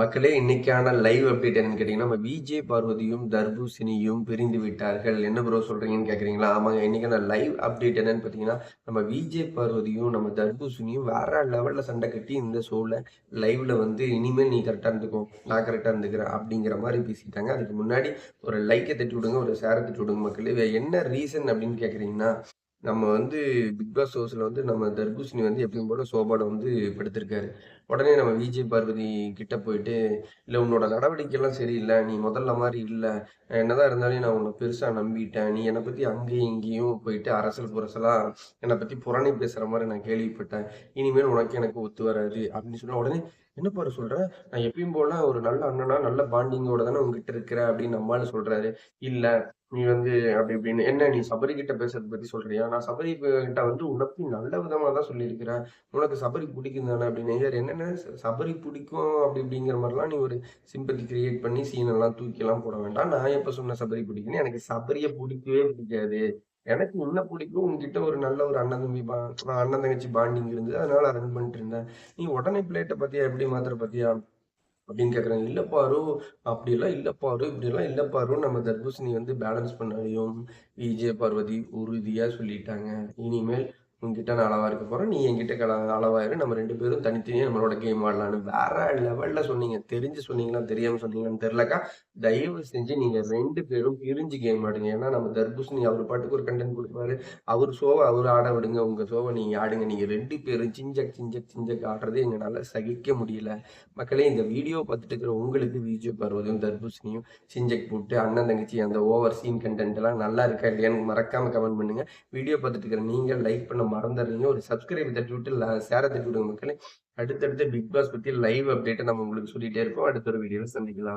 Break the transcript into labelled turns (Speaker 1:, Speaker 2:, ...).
Speaker 1: மக்களே இன்னைக்கான live update என்னன்னு கேட்டீங்கன்னா நம்ம விஜய் பார்வதியும் தர்பூசணியும் பிரிந்து விட்டார்கள். என்ன ப்ரோ சொல்றீங்கன்னு கேக்குறீங்களா? ஆமாங்க இன்னைக்கான லைவ் அப்டேட் என்னன்னு பார்த்தீங்கன்னா நம்ம விஜய் பார்வதியும் நம்ம தர்பூசணியும் வேற லெவல்ல சண்டை கட்டி இந்த ஷோல லைவ்ல வந்து இனிமேல் நீ கரெக்டா இருந்துக்கோ நான் கரெக்டா இருந்துக்கிறேன் அப்படிங்கிற மாதிரி பேசிட்டாங்க. அதுக்கு முன்னாடி ஒரு லைக்கை தட்டி விடுங்க ஒரு ஷேரை தட்டி விடுங்க மக்களே. என்ன ரீசன் அப்படின்னு கேக்குறீங்கன்னா நம்ம வந்து பிக் பாஸ் ஹவுஸில் வந்து நம்ம தர்பூசணி வந்து எப்பயும் போல சோபால வந்து படுத்திருக்காரு. உடனே நம்ம விஜய் பார்வதி கிட்ட போயிட்டு இல்லை உன்னோட நடவடிக்கைலாம் சரியில்லை. நீ முதல்ல மாதிரி இல்லை. என்னதான் இருந்தாலும் நான் உன்னை பெருசாக நம்பிட்டேன். நீ என்னை பற்றி அங்கேயும் இங்கேயும் போயிட்டு அரசல் புரசலாக என்னை பற்றி புறணி பேசுகிற மாதிரி நான் கேள்விப்பட்டேன். இனிமேல் உனக்கு எனக்கு ஒத்து வராது. அப்படின்னு சொன்ன உடனே என்ன பாரு சொல்ற? நான் எப்பயும் போல ஒரு நல்ல அண்ணனா நல்ல பாண்டிங்கோட தானே உங்ககிட்ட இருக்கிற அப்படின்னு நம்மளால சொல்றாரு. இல்ல நீ வந்து அப்படி இப்படின்னு. என்ன நீ சபரி கிட்ட பேசுறது பத்தி சொல்றியா? நான் சபரி கிட்ட வந்து உனக்கு நல்ல விதமா தான் சொல்லியிருக்கிறேன். உனக்கு சபரி பிடிக்கும் தானே அப்படின்னு. ஐயா, என்னென்ன சபரி பிடிக்கும் அப்படி இப்படிங்கிற மாதிரிலாம் நீ ஒரு சிம்பத்தி கிரியேட் பண்ணி சீன் எல்லாம் தூக்கி எல்லாம் போட வேண்டாம். நான் எப்ப சொன்ன சபரி பிடிக்குன்னு எனக்கு சபரியை பிடிக்கவே பிடிக்காது. எனக்கு என்ன பிடிக்கும்? உங்ககிட்ட ஒரு நல்ல ஒரு அண்ணன் தம்பி பா அண்ணன் தங்கச்சி பாண்டிங் இருந்தது. அதனால ரன் பண்ணிட்டு இருந்தேன். நீ உடனே பிளேட்டை பத்தியா? எப்படி மாத்திர பத்தியா? அப்படின்னு கேட்குறாங்க இல்லை பாரு அப்படிலாம் இல்லை பாரு இப்படிலாம் இல்லை பாரு நம்ம தர்பூசணி வந்து பேலன்ஸ் பண்ணாலையும் விஜய பார்வதி உறுதியாக சொல்லிட்டாங்க. இனிமேல் உங்ககிட்ட நான் அளவாக இருக்க போகிறேன் நீ என்கிட்ட கல அளவாயிரு நம்ம ரெண்டு பேரும் தனித்தனியாக நம்மளோட கேம் ஆடலாம்னு வேற லெவலில் சொன்னீங்க. தெரிஞ்சு சொன்னீங்களா தெரியாமல் சொன்னீங்களான்னு தெரிலக்கா தயவு செஞ்சு நீங்கள் ரெண்டு பேரும் பிரிஞ்சு கேம் ஆடுங்க. ஏன்னா நம்ம தர்பூசணி அவர் பாட்டுக்கு ஒரு கண்டென்ட் கொடுப்பாரு. அவர் ஷோவை அவர் ஆட விடுங்க. உங்கள் ஷோவை நீங்கள் ஆடுங்க. நீங்கள் ரெண்டு பேரும் சிஞ்சக் சிஞ்சக் சிஞ்சக் ஆடுறது எங்களால் சகிக்க முடியல. மக்களே இந்த வீடியோ பார்த்துட்டு இருக்கிற உங்களுக்கு விஜய் பருவதையும் தர்பூசணியும் சிஞ்சக் போட்டு அண்ணன் தங்கச்சி அந்த ஓவர் சீன் கண்டென்ட் எல்லாம் நல்லா இருக்கா இல்லையான்னு மறக்காமல் கமெண்ட் பண்ணுங்கள் வீடியோ பார்த்துட்டு இருக்கிற நீங்கள் லைக் பண்ண மறந்துடுறீங்க. ஒரு சப்ஸ்கிரைப் தட்டி விட்டு சேர தட்டி விடுங்க மக்களே. அடுத்தடுத்து பிக் பாஸ் பத்தி லைவ் அப்டேட்டை நம்ம உங்களுக்கு சொல்லிட்டே இருக்கோம் அடுத்த ஒரு வீடியோவில் சந்திக்கலாம்.